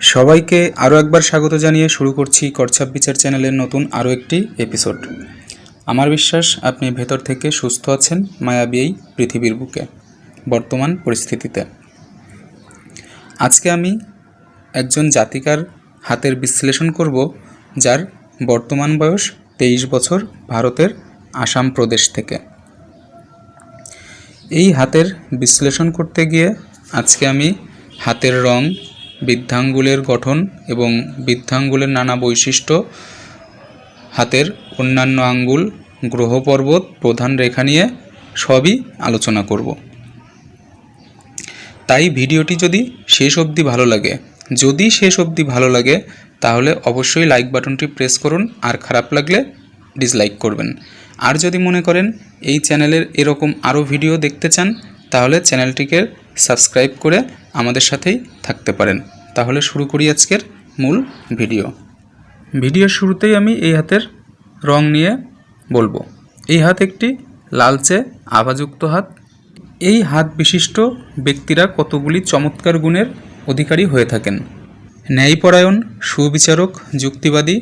সবাইকে আরও একবার স্বাগত জানিয়ে শুরু করছি করছাপ বিচার চ্যানেলের নতুন আরও একটি এপিসোড আমার বিশ্বাস, আপনি ভেতর থেকে সুস্থ আছেন, মায়াবী এই পৃথিবীর বুকে, বর্তমান পরিস্থিতিতে। আজকে আমি একজন জাতিকার হাতের বিশ্লেষণ করব, যার বর্তমান বয়স তেইশ বছর ভারতের আসাম প্রদেশ থেকে। এই হাতের বিশ্লেষণ করতে গিয়ে আজকে আমি হাতের রং বৃদ্ধাঙ্গুলের গঠন এবং বৃদ্ধাঙ্গুলের নানা বৈশিষ্ট্য, হাতের অন্যান্য আঙ্গুল গ্রহ পর্বত প্রধান রেখা নিয়ে সবই আলোচনা করব। তাই ভিডিওটি যদি শেষ অবধি ভালো লাগে, যদি শেষ অবধি ভালো লাগে, তাহলে অবশ্যই লাইক বাটনটি প্রেস করুন আর খারাপ লাগলে ডিসলাইক করবেন। আর যদি মনে করেন এই চ্যানেলের এরকম আরও ভিডিও দেখতে চান, তাহলে চ্যানেলটিকে সাবস্ক্রাইব করে আমাদের সাথেই থাকতে পারেন। তাহলে শুরু করি আজকের মূল ভিডিও। ভিডিওর শুরুতেই আমি এই হাতের রং নিয়ে বলব। এই হাত একটি লালচে আভাযুক্ত হাত। এই হাত বিশিষ্ট ব্যক্তিরা কতগুলি চমৎকার গুণের অধিকারী হয়ে থাকেন? ন্যায়পরায়ণ, সুবিচারক, যুক্তিবাদী,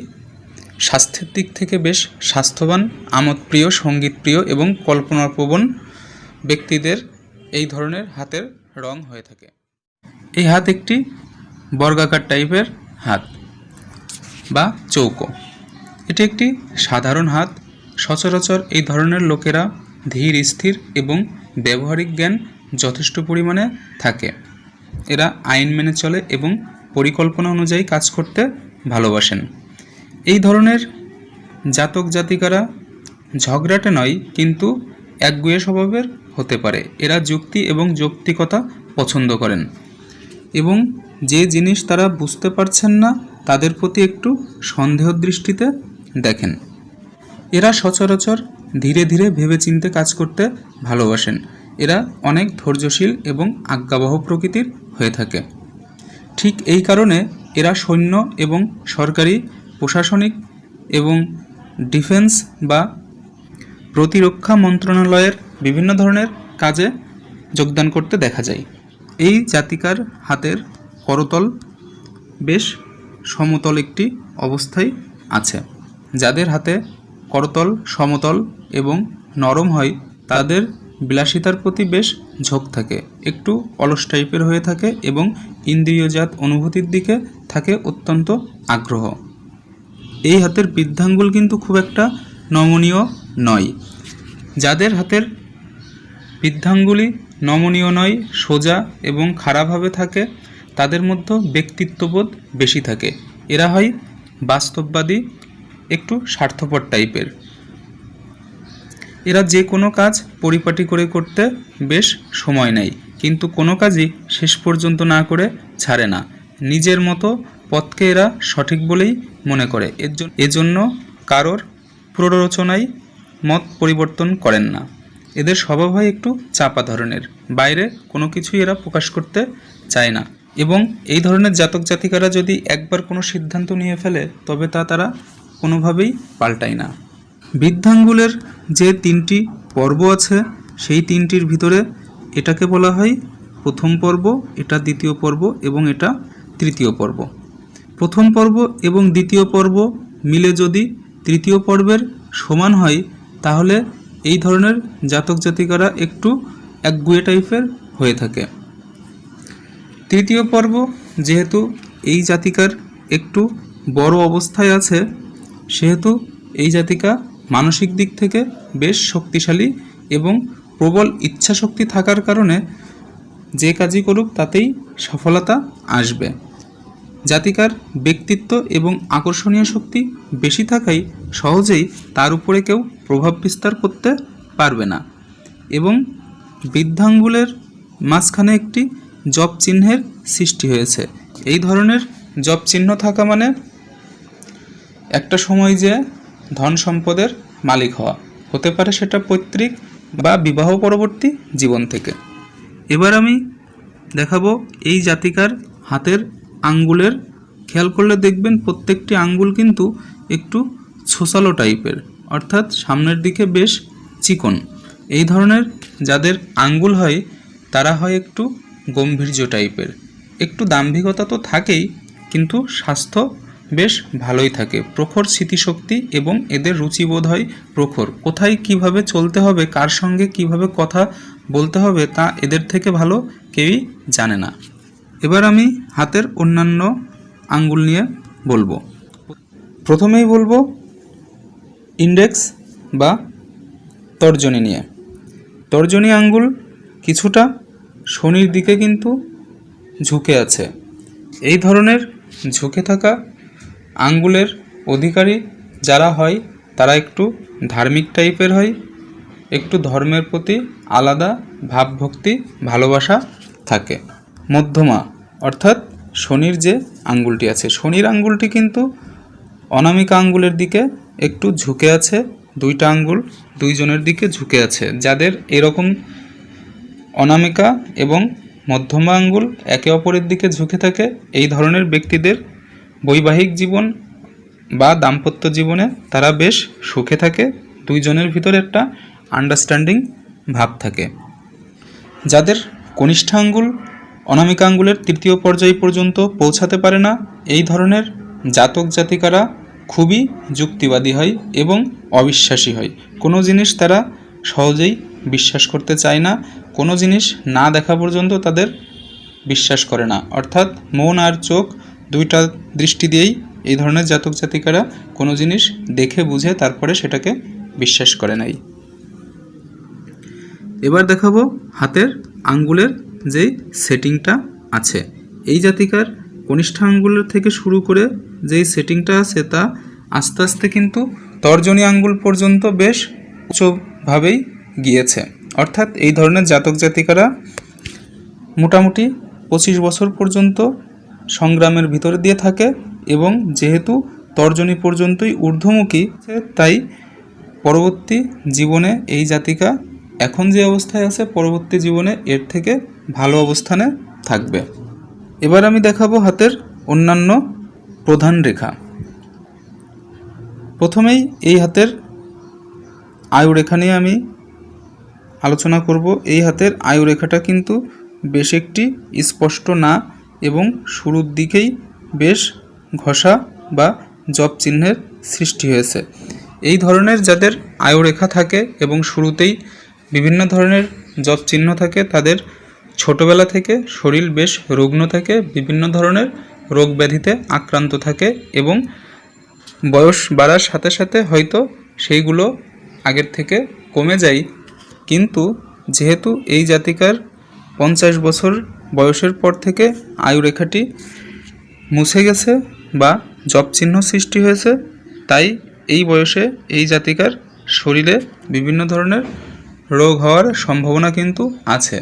স্বাস্থ্যের দিক থেকে বেশ স্বাস্থ্যবান, আমোদপ্রিয়, সঙ্গীতপ্রিয় এবং কল্পনাপ্রবণ ব্যক্তিদের এই ধরনের হাতের রং হয়ে থাকে। এই হাত একটি বর্গাকার টাইপের হাত বা চৌকো। এটি একটি সাধারণ হাত। সচরাচর এই ধরনের লোকেরা ধীর, স্থির এবং ব্যবহারিক জ্ঞান যথেষ্ট পরিমাণে থাকে। এরা আইন মেনে চলে এবং পরিকল্পনা অনুযায়ী কাজ করতে ভালোবাসেন। এই ধরনের জাতক জাতিকারা ঝগড়াটে নয়, কিন্তু একগুয়ে স্বভাবের হতে পারে। এরা যুক্তি এবং যৌক্তিকতা পছন্দ করেন। এবং যে জিনিস তারা বুঝতে পারছেন না, তাদের প্রতি একটু সন্দেহ দৃষ্টিতে দেখেন। এরা সচরাচর ধীরে ধীরে ভেবেচিন্তে কাজ করতে ভালোবাসেন। এরা অনেক ধৈর্যশীল এবং আজ্ঞাবহ প্রকৃতির হয়ে থাকে। ঠিক এই কারণে এরা সৈন্য এবং সরকারি, প্রশাসনিক এবং ডিফেন্স বা প্রতিরক্ষা মন্ত্রণালয়ের বিভিন্ন ধরনের কাজে যোগদান করতে দেখা যায়। এই জাতিকার হাতের করতল বেশ সমতল একটি অবস্থায় আছে। যাদের হাতে করতল সমতল এবং নরম হয়, তাদের বিলাসিতার প্রতি বেশ ঝোঁক থাকে। একটু অলস টাইপের হয়ে থাকে এবং ইন্দ্রিয়জাত অনুভূতির দিকে থাকে অত্যন্ত আগ্রহ। এই হাতের বৃদ্ধাঙ্গুল কিন্তু খুব একটা নমনীয় নয়। যাদের হাতের বৃদ্ধাঙ্গুলি নমনীয় নয়, সোজা এবং খারাপভাবে থাকে, তাদের মধ্যে ব্যক্তিত্ববোধ বেশি থাকে। এরা হয় বাস্তববাদী, একটু স্বার্থপর টাইপের। এরা যে কোনো কাজ পরিপাটি করে করতে বেশ সময় নেয়, কিন্তু কোনো কাজই শেষ পর্যন্ত না করে ছাড়ে না। নিজের মতো পথকে এরা সঠিক বলেই মনে করে। এর জন্য এজন্য কারোর প্ররোচনায় মত পরিবর্তন করেন না। এদের স্বভাব হয় একটু চাপা ধরনের। বাইরে কোনো কিছুই এরা প্রকাশ করতে চায় না। এবং এই ধরনের জাতক জাতিকারা যদি একবার কোনো সিদ্ধান্ত নিয়ে ফেলে, তবে তা তারা কোনোভাবেই পাল্টায় না। বৃদ্ধাঙ্গুলের যে তিনটি পর্ব আছে, সেই তিনটির ভিতরে এটাকে বলা হয় প্রথম পর্ব, এটা দ্বিতীয় পর্ব এবং এটা তৃতীয় পর্ব। প্রথম পর্ব এবং দ্বিতীয় পর্ব মিলে যদি তৃতীয় পর্বের সমান হয়, তাহলে এই ধরনের জাতক জাতিকারা একটু একগুয়ে টাইপের হয়ে থাকে। তৃতীয় পর্ব, যেহেতু এই জাতিকার একটু বড় অবস্থায় আছে, সেহেতু এই জাতিকা মানসিক দিক থেকে বেশ শক্তিশালী এবং প্রবল ইচ্ছাশক্তি থাকার কারণে যে কাজই করুক তাতেই সফলতা আসবে। জাতিকার ব্যক্তিত্ব এবং আকর্ষণীয় শক্তি বেশি থাকায় সহজেই তার উপরে কেউ প্রভাব বিস্তার করতে পারবে না। এবং বৃদ্ধাঙ্গুলের মাঝখানে একটি জব চিহ্নের সৃষ্টি হয়েছে। এই ধরনের জব চিহ্ন থাকা মানে একটা সময় যে ধন সম্পদের মালিক হওয়া। হতে পারে সেটা পৈতৃক বা বিবাহ পরবর্তী জীবন থেকে। এবার আমি দেখাবো এই জাতিকার হাতের আঙ্গুলের। খেয়াল করলে দেখবেন প্রত্যেকটি আঙ্গুল কিন্তু একটু ছোসালো টাইপের, অর্থাৎ সামনের দিকে বেশ চিকন। এই ধরনের যাদের আঙ্গুল হয়, তারা হয় একটু গম্ভীর্য টাইপের। একটু দাম্ভিকতা তো থাকেই, কিন্তু স্বাস্থ্য বেশ ভালোই থাকে। প্রখর স্মৃতিশক্তি এবং এদের রুচিবোধ হয় প্রখর। কোথায় কীভাবে চলতে হবে, কার সঙ্গে কীভাবে কথা বলতে হবে, তা এদের থেকে ভালো কেউই জানে না। এবার আমি হাতের অন্যান্য আঙ্গুল নিয়ে বলব। প্রথমেই বলব ইন্ডেক্স বা তর্জনী নিয়ে। তর্জনী আঙ্গুল কিছুটা শনির দিকে কিন্তু ঝুঁকে আছে। এই ধরনের ঝুঁকে থাকা আঙ্গুলের অধিকারী যারা হয়, তারা একটু ধার্মিক টাইপের হয়, একটু ধর্মের প্রতি আলাদা ভাবভক্তি, ভালোবাসা থাকে। মধ্যমা, অর্থাৎ শনির যে আঙ্গুলটি আছে। শনির আঙ্গুলটি কিন্তু অনামিকা আঙ্গুলের দিকে একটু ঝুঁকে আছে, দুইটা আঙ্গুল দুইজনের দিকে ঝুঁকে আছে। যাদের এরকম অনামিকা এবং মধ্যমা আঙ্গুল একে অপরের দিকে ঝুঁকে থাকে, এই ধরনের ব্যক্তিদের বৈবাহিক জীবন বা দাম্পত্য জীবনে তারা বেশ সুখে থাকে। দুইজনের ভিতরে একটা আন্ডারস্ট্যান্ডিং ভাব থাকে। যাদের কনিষ্ঠ আঙ্গুল অনামিকা আঙ্গুলের তৃতীয় পর্যায় পর্যন্ত পৌঁছাতে পারে না। এই ধরনের জাতক জাতিকারা খুবই যুক্তিবাদী হয় এবং অবিশ্বাসী হয়। কোনো জিনিস তারা সহজেই বিশ্বাস করতে চায় না, কোনো জিনিস না দেখা পর্যন্ত তাদের বিশ্বাস করে না। অর্থাৎ মন আর চোখ দুইটা দৃষ্টি দিয়েই এই ধরনের জাতক জাতিকারা কোনো জিনিস দেখে বুঝে তারপরে সেটাকে বিশ্বাস করে নাই এবার দেখাবো হাতের আঙ্গুলের যেই সেটিংটা আছে। এই জাতিকার কনিষ্ঠ আঙ্গুলের থেকে শুরু করে যেই সেটিংটা আছে তা আস্তে আস্তে কিন্তু তর্জনী আঙ্গুল পর্যন্ত বেশ উচ্চভাবেই গিয়েছে। অর্থাৎ এই ধরনের জাতক জাতিকারা মোটামুটি পঁচিশ বছর পর্যন্ত সংগ্রামের ভিতরে দিয়ে থাকে এবং যেহেতু তর্জনী পর্যন্তই ঊর্ধ্বমুখী, তাই পরবর্তী জীবনে এই জাতিকা এখন যে অবস্থায় আছে, পরবর্তী জীবনে এর থেকে ভালো অবস্থানে থাকবে। এবার আমি দেখাবো হাতের অন্যান্য প্রধান রেখা। প্রথমেই এই হাতের আয়ু রেখা নিয়ে আমি আলোচনা করব। এই হাতের আয়ু রেখাটা কিন্তু বেশ একটি স্পষ্ট না এবং শুরুর দিকেই বেশ ঘষা বা জব চিহ্নের সৃষ্টি হয়েছে। এই ধরনের যাদের আয়ুরেখা থাকে এবং শুরুতেই বিভিন্ন ধরনের জব চিহ্ন থাকে, তাদের ছোটবেলা থেকে শরীর বেশ রুগ্ন থাকে, বিভিন্ন ধরনের রোগ ব্যাধিতে আক্রান্ত থাকে এবং বয়স বাড়ার সাথে সাথে হয়তো সেইগুলো আগের থেকে কমে যায়। কিন্তু যেহেতু এই জাতিকার পঞ্চাশ বছর বয়সের পর থেকে আয়ুরেখাটি মুছে গেছে বা জব চিহ্ন সৃষ্টি হয়েছে, তাই এই বয়সে এই জাতিকার শরীরে বিভিন্ন ধরনের রোগ হওয়ার সম্ভাবনা কিন্তু আছে।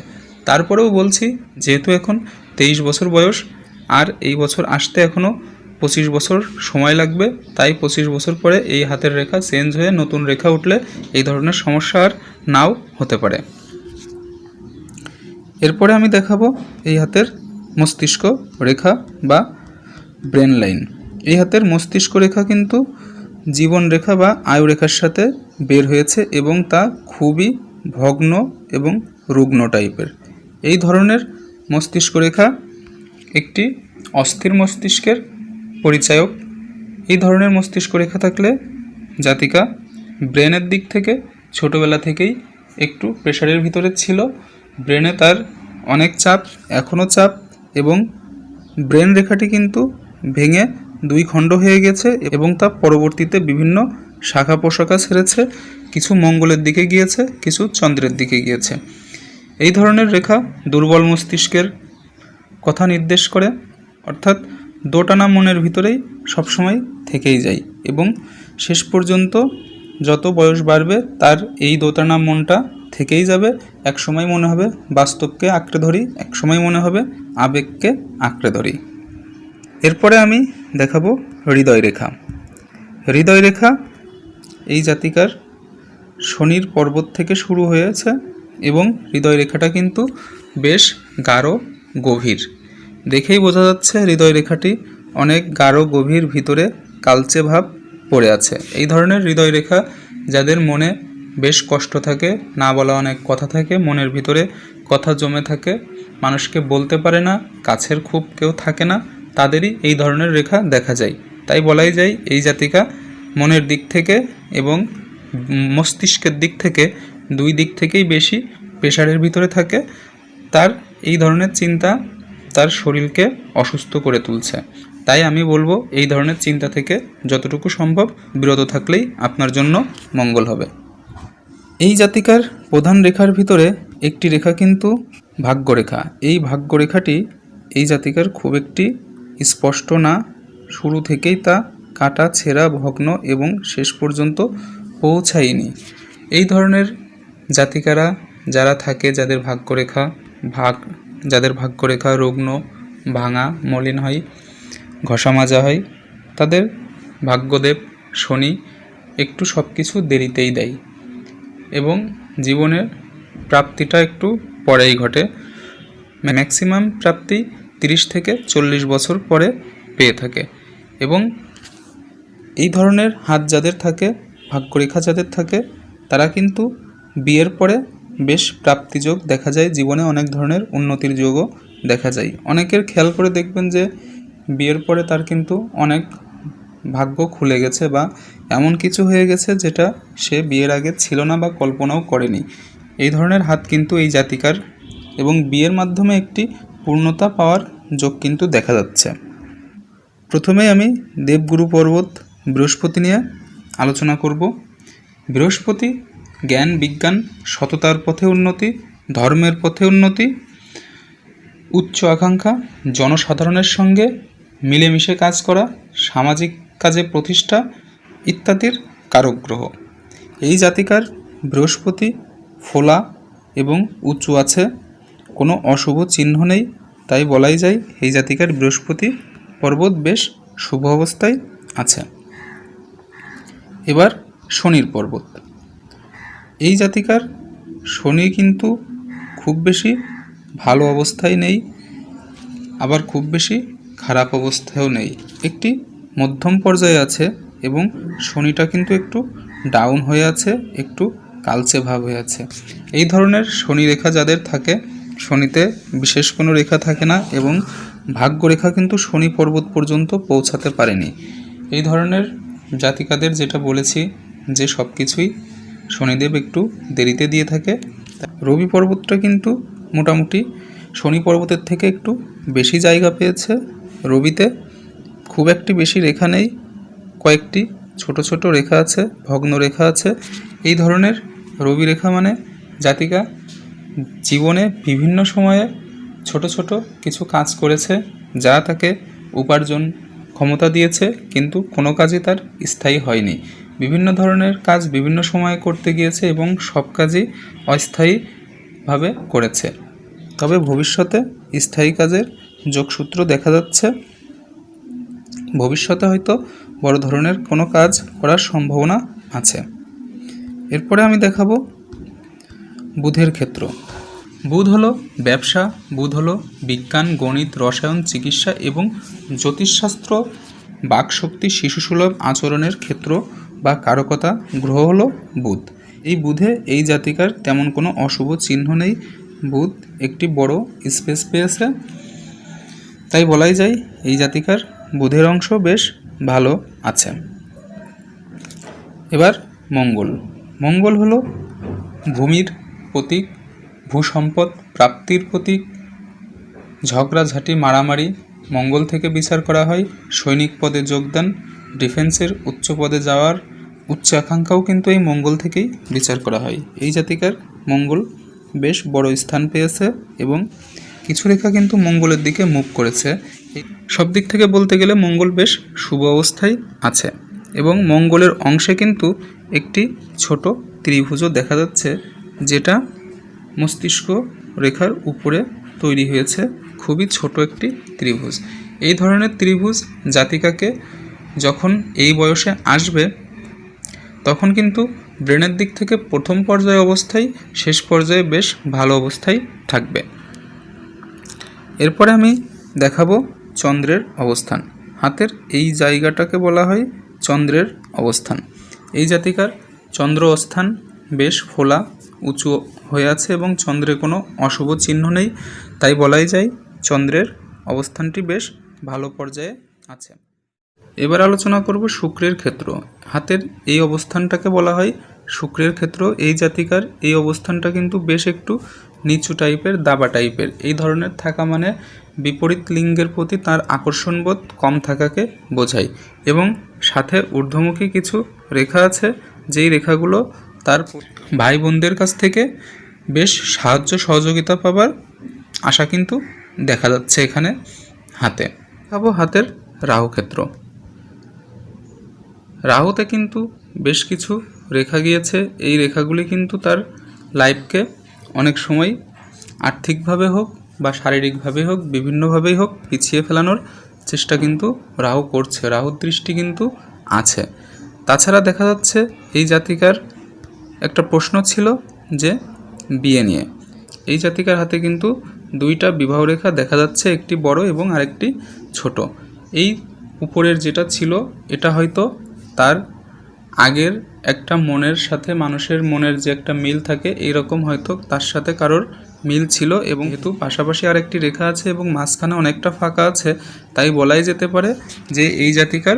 তারপরেও বলছি, যেহেতু এখন তেইশ বছর বয়স, আর এই বছর আসতে এখনও পঁচিশ বছর সময় লাগবে, তাই পঁচিশ বছর পরে এই হাতের রেখা চেঞ্জ হয়ে নতুন রেখা উঠলে এই ধরনের সমস্যা আর নাও হতে পারে। এরপরে আমি দেখাবো এই হাতের মস্তিষ্ক রেখা বা ব্রেন লাইন। এই হাতের মস্তিষ্ক রেখা কিন্তু জীবন রেখা বা আয়ু রেখার সাথে বের হয়েছে এবং তা খুবই ভগ্ন এবং রুগ্ন টাইপের এই ধরনের মস্তিষ্ক রেখা একটি অস্থির মস্তিষ্কের পরিচায়ক। এই ধরনের মস্তিষ্ক রেখা থাকলে জাতিকা ব্রেনের দিক থেকে ছোটোবেলা থেকেই একটু প্রেশারের ভিতরে ছিল। ব্রেনে তার অনেক চাপ এখনও চাপ এবং ব্রেন রেখাটি কিন্তু ভেঙে দুই খণ্ড হয়ে গেছে এবং তা পরবর্তীতে বিভিন্ন শাখা পোশাকা ছেড়েছে, কিছু মঙ্গলের দিকে গিয়েছে, কিছু চন্দ্রের দিকে গিয়েছে। এই ধরনের রেখা দুর্বল মস্তিষ্কের কথা নির্দেশ করে, অর্থাৎ দোটানা মনের ভিতরেই সবসময় থেকেই যায় এবং শেষ পর্যন্ত যত বয়স বাড়বে তার এই দোটানা মনটা থেকেই যাবে। এক সময় মনে হবে বাস্তবকে আঁকড়ে ধরি এক সময় মনে হবে আবেগকে আঁকড়ে ধরি। এরপরে আমি দেখাবো হৃদয় রেখা। হৃদয় রেখা এই জাতিকার শনির পর্বত থেকে শুরু হয়েছে। এবং হৃদয় রেখাটা কিন্তু বেশ গাঢ় গভীর। দেখেই বোঝা যাচ্ছে হৃদয় রেখাটি অনেক গাঢ় গভীর ভিতরে কালচে ভাব পড়ে আছে। এই ধরনের হৃদয় রেখা যাদের মনে বেশ কষ্ট থাকে, না বলা অনেক কথা থাকে, মনের ভিতরে কথা জমে থাকে, মানুষকে বলতে পারে না, কাছের খুব কেউ থাকে না, তাদেরই এই ধরনের রেখা দেখা যায়। তাই বলাই যায় এই জাতিকা মনের দিক থেকে এবং মস্তিষ্কের দিক থেকে দুই দিক থেকেই বেশি প্রেশারের ভিতরে থাকে। তার এই ধরনের চিন্তা তার শরীরকে অসুস্থ করে তুলছে। তাই আমি বলব, এই ধরনের চিন্তা থেকে যতটুকু সম্ভব বিরত থাকলেই আপনার জন্য মঙ্গল হবে। এই জাতিকার প্রধান রেখার ভিতরে একটি রেখা কিন্তু ভাগ্যরেখা। এই ভাগ্যরেখাটি এই জাতিকার খুব একটি স্পষ্ট না। শুরু থেকেই তা কাটা, ছেঁড়া, ভগ্ন এবং শেষ পর্যন্ত পৌঁছায়নি। এই ধরনের জাতিকারা যারা থাকে যাদের ভাগ্যরেখা, ভাগ যাদের ভাগ্যরেখা রুগ্ন, ভাঙা, মলিন হয়, ঘষা মাজা হয়, তাদের ভাগ্যদেব শনি একটু সব কিছু দেরিতেই দেয় এবং জীবনের প্রাপ্তিটা একটু পরেই ঘটে। ম্যাক্সিমাম প্রাপ্তি তিরিশ থেকে চল্লিশ বছর পরে পেয়ে থাকে এবং এই ধরনের হাত যাদের থাকে, ভাগ্যরেখা যাদের থাকে, তারা কিন্তু বিয়ের পরে বেশ প্রাপ্তিযোগ দেখা যায়, জীবনে অনেক ধরনের উন্নতির যোগও দেখা যায়। অনেকের খেয়াল করে দেখবেন যে বিয়ের পরে তার কিন্তু অনেক ভাগ্য খুলে গেছে বা এমন কিছু হয়ে গেছে যেটা সে বিয়ের আগে ছিল না বা কল্পনাও করেনি। এই ধরনের হাত কিন্তু এই জাতিকার এবং বিয়ের মাধ্যমে একটি পূর্ণতা পাওয়ার যোগ কিন্তু দেখা যাচ্ছে। প্রথমেই আমি দেবগুরু পর্বত বৃহস্পতি নিয়ে আলোচনা করব। বৃহস্পতি জ্ঞান, বিজ্ঞান, সততার পথে উন্নতি, ধর্মের পথে উন্নতি, উচ্চ আকাঙ্ক্ষা, জনসাধারণের সঙ্গে মিলেমিশে কাজ করা, সামাজিক কাজে প্রতিষ্ঠা ইত্যাদির কারক গ্রহ এই জাতিকার বৃহস্পতি, ফোলা এবং উঁচু আছে, কোনো অশুভ চিহ্ন নেই, তাই বলাই যায় এই জাতিকার বৃহস্পতি পর্বত বেশ শুভ অবস্থায় আছে। এবার শনির পর্বত। এই জাতিকার শনি কিন্তু খুব বেশি ভালো অবস্থায় নেই, আবার খুব বেশি খারাপ অবস্থায়ও নেই। একটি মধ্যম পর্যায়ে আছে এবং শনিটা কিন্তু একটু ডাউন হয়ে আছে, একটু কালচে ভাব হয়ে আছে। এই ধরনের শনি রেখা যাদের থাকে, শনিতে বিশেষ কোনো রেখা থাকে না এবং ভাগ্য রেখা কিন্তু শনি পর্বত পর্যন্ত পৌঁছাতে পারেনি। এই ধরনের জাতিকাদের যেটা বলেছি, যে সব কিছুই শনিদেব একটু দেরিতে দিয়ে থাকে। রবি পর্বতটা কিন্তু মোটামুটি শনি পর্বতের থেকে একটু বেশি জায়গা পেয়েছে রবিতে। খুব একটি বেশি রেখা নেই, কয়েকটি ছোট ছোট রেখা আছে, ভগ্ন রেখা আছে। এই ধরনের রবি রেখা মানে জাতিকা জীবনে বিভিন্ন সময়ে ছোট ছোট কিছু কাজ করেছে, যা তাকে উপার্জন ক্ষমতা দিয়েছে, কিন্তু কোনো কাজই তার স্থায়ী হয়নি। বিভিন্ন ধরনের কাজ বিভিন্ন সময়ে করতে গিয়েছে এবং সব কাজই অস্থায়ীভাবে করেছে। তবে ভবিষ্যতে স্থায়ী কাজের যোগসূত্র দেখা যাচ্ছে। ভবিষ্যতে হয়তো বড় ধরনের কোনো কাজ করার সম্ভাবনা আছে। এরপরে আমি দেখাবো বুধের ক্ষেত্র। বুধ হলো ব্যবসা, বুধ হলো বিজ্ঞান, গণিত, রসায়ন, চিকিৎসা এবং জ্যোতিষশাস্ত্র, বাকশক্তি, শিশুসুলভ আচরণের ক্ষেত্র বা কারকতা গ্রহ হলো বুধ। এই বুধে এই জাতিকার তেমন কোনো অশুভ চিহ্ন নেই। বুধ একটি বড় স্পেস পেয়েছে। তাই বলাই যায় এই জাতিকার বুধের অংশ বেশ ভালো আছে। এবার মঙ্গল। মঙ্গল হলো ভূমির প্রতীক, ভূসম্পদ প্রাপ্তির প্রতীক। ঝগড়াঝাঁটি মারামারি মঙ্গল থেকে বিচার করা হয়। সৈনিক পদে যোগদান ডিফেন্সের উচ্চ পদে যাওয়ার উচ্চ আকাঙ্ক্ষাও কিন্তু এই মঙ্গল থেকেই বিচার করা হয়। এই জাতিকার মঙ্গল বেশ বড় স্থান পেয়েছে এবং কিছু রেখা কিন্তু মঙ্গলের দিকে মুভ করেছে। সব দিক থেকে বলতে গেলে মঙ্গল বেশ শুভ অবস্থায় আছে এবং মঙ্গলের অংশে কিন্তু একটি ছোট ত্রিভুজও দেখা যাচ্ছে, যেটা মস্তিষ্ক রেখার উপরে তৈরি হয়েছে। খুবই ছোট একটি ত্রিভুজ। এই ধরনের ত্রিভুজ জাতিকাকে যখন এই বয়সে আসবে তখন কিন্তু ব্রেনের দিক থেকে প্রথম পর্যায়ে অবস্থায় শেষ পর্যায়ে বেশ ভালো অবস্থায় থাকবে। এরপরে আমি দেখাবো চন্দ্রের অবস্থান। হাতের এই জায়গাটাকে বলা হয় চন্দ্রের অবস্থান। এই জাতিকার চন্দ্র অস্থান বেশ ফোলা, উঁচু হয়ে আছে এবং চন্দ্রে কোনো অশুভ চিহ্ন নেই। তাই বলাই যায় চন্দ্রের অবস্থানটি বেশ ভালো পর্যায়ে আছে। এবার আলোচনা করব শুক্রের ক্ষেত্র। হাতের এই অবস্থানটাকে বলা হয় শুক্রের ক্ষেত্র। এই জাতিকার এই অবস্থানটা কিন্তু বেশ একটু নিচু টাইপের, দাবা টাইপের। এই ধরনের থাকা মানে বিপরীত লিঙ্গের প্রতি তার আকর্ষণবোধ কম থাকাকে বোঝায়। এবং সাথে ঊর্ধ্বমুখী কিছু রেখা আছে, যেই রেখাগুলো তার ভাই বোনদের কাছ থেকে বেশ সাহায্য সহযোগিতা পাবার আশা কিন্তু দেখা যাচ্ছে এখানে হাতে। খাব হাতের রাহুক্ষেত্র রাহুতে কিন্তু বেশ কিছু রেখা গিয়েছে। এই রেখাগুলি কিন্তু তার লাইফকে অনেক সময় আর্থিকভাবে হোক বা শারীরিকভাবে হোক, বিভিন্নভাবেই হোক পিছিয়ে ফেলানোর চেষ্টা কিন্তু রাহু করছে। রাহুর দৃষ্টি কিন্তু আছে। তাছাড়া দেখা যাচ্ছে এই জাতিকার একটা প্রশ্ন ছিল যে বিয়ে নিয়ে। এই জাতিকার হাতে কিন্তু দুইটা বিবাহ রেখা দেখা যাচ্ছে, একটি বড় এবং আরেকটি ছোট। এই উপরের যেটা ছিল, এটা হয়তো তার আগের একটা মনের সাথে মানুষের মনের যে একটা মিল থাকে, এইরকম হয়তো তার সাথে কারোর মিল ছিল এবং যেহেতু পাশাপাশি আরেকটি রেখা আছে এবং মাঝখানে অনেকটা ফাঁকা আছে, তাই বলাই যেতে পারে যে এই জাতিকার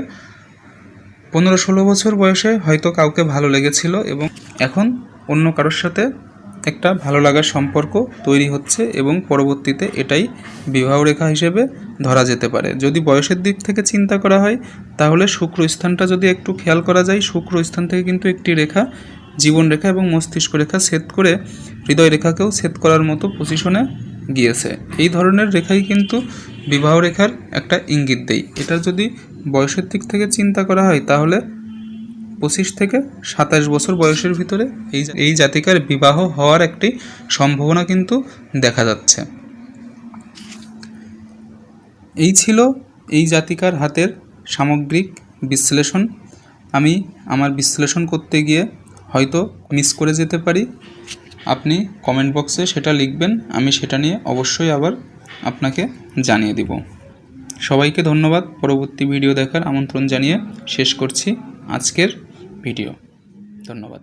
পনেরো ষোলো বছর বয়সে হয়তো কাউকে ভালো লেগেছিল এবং এখন অন্য কারোর সাথে একটা ভালো লাগার সম্পর্ক তৈরি হচ্ছে এবং পরবর্তীতে এটাই বিবাহ রেখা হিসেবে ধরা যেতে পারে। যদি বয়সের দিক থেকে চিন্তা করা হয়, তাহলে শুক্র স্থানটা যদি একটু খেয়াল করা যায় শুক্র স্থান থেকে কিন্তু একটি রেখা, জীবন রেখা এবং মস্তিষ্ক রেখা ছেদ করে হৃদয় রেখাকেও ছেদ করার মতো পজিশনে গিয়েছে। এই ধরনের রেখাই কিন্তু বিবাহ রেখার একটা ইঙ্গিত দেয়। এটা যদি বয়সের দিক থেকে চিন্তা করা হয়, তাহলে পঁচিশ থেকে সাতাশ বছর বয়সের ভিতরে এই এই জাতিকার বিবাহ হওয়ার একটি সম্ভাবনা কিন্তু দেখা যাচ্ছে। এই ছিল এই জাতিকার হাতের সামগ্রিক বিশ্লেষণ। আমি আমার বিশ্লেষণ করতে গিয়ে হয়তো মিস করে যেতে পারি। আপনি কমেন্ট বক্সে সেটা লিখবেন, আমি সেটা নিয়ে অবশ্যই আবার আপনাকে জানিয়ে দিব। সবাইকে ধন্যবাদ। পরবর্তী ভিডিও দেখার আমন্ত্রণ জানিয়ে শেষ করছি আজকের ভিডিও ধন্যবাদ।